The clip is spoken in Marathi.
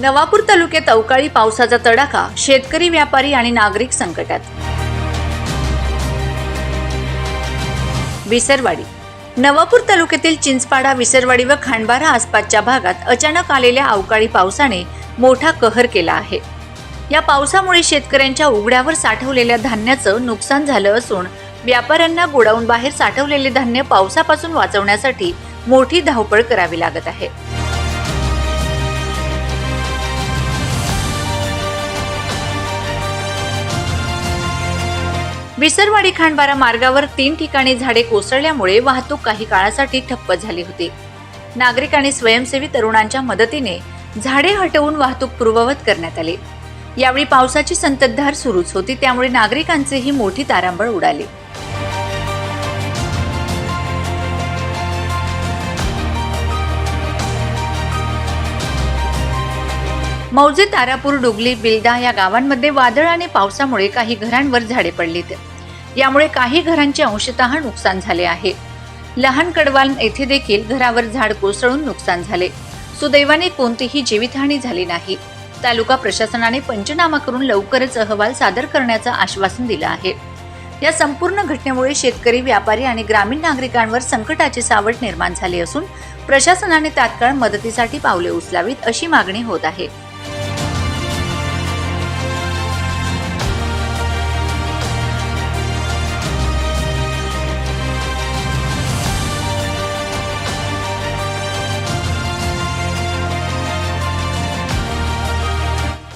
नवापूर तालुक्यात अवकाळी पावसाचा तडाखा शेतकरी व्यापारी आणि नागरिक संकटात. विसरवाडी. नवापूर तालुक्यातील चिंचपाडा विसरवाडी व खांडबारा आसपासच्या भागात अचानक आलेल्या अवकाळी पावसाने मोठा कहर केला आहे. या पावसामुळे शेतकऱ्यांच्या उघड्यावर साठवलेल्या धान्याचं नुकसान झालं असून व्यापाऱ्यांना गोडाऊन बाहेर साठवलेले धान्य पावसापासून वाचवण्यासाठी मोठी धावपळ करावी लागत आहे. विसरवाडी खांडबारा मार्गावर तीन ठिकाणी झाडे कोसळल्यामुळे वाहतूक काही काळासाठी ठप्प झाली होती. नागरिक आणि स्वयंसेवी तरुणांच्या मदतीने झाडे हटवून वाहतूक पूर्ववत करण्यात आली. यावेळी पावसाची संततधार सुरूच होती त्यामुळे नागरिकांचेही मोठी तारांबळ उडाली. मौजे तारापूर डुगली बिल्दा या गावांमध्ये वादळ आणि पावसामुळे काही घरांवर झाडे पडलीत यामुळे काही घरांचे अंशतः नुकसान झाले आहे. लहान कडवाल येथे देखील घरावर झाड कोसळून नुकसान झाले. सुदैवाने कोणतीही जीवितहानी झाली नाही. तालुका प्रशासनाने पंचनामा करून लवकरच अहवाल सादर करण्याचं आश्वासन दिलं आहे. या संपूर्ण घटनेमुळे शेतकरी व्यापारी आणि ग्रामीण नागरिकांवर संकटाची सावट निर्माण झाली असून प्रशासनाने तात्काळ मदतीसाठी पावले उचलावीत अशी मागणी होत आहे.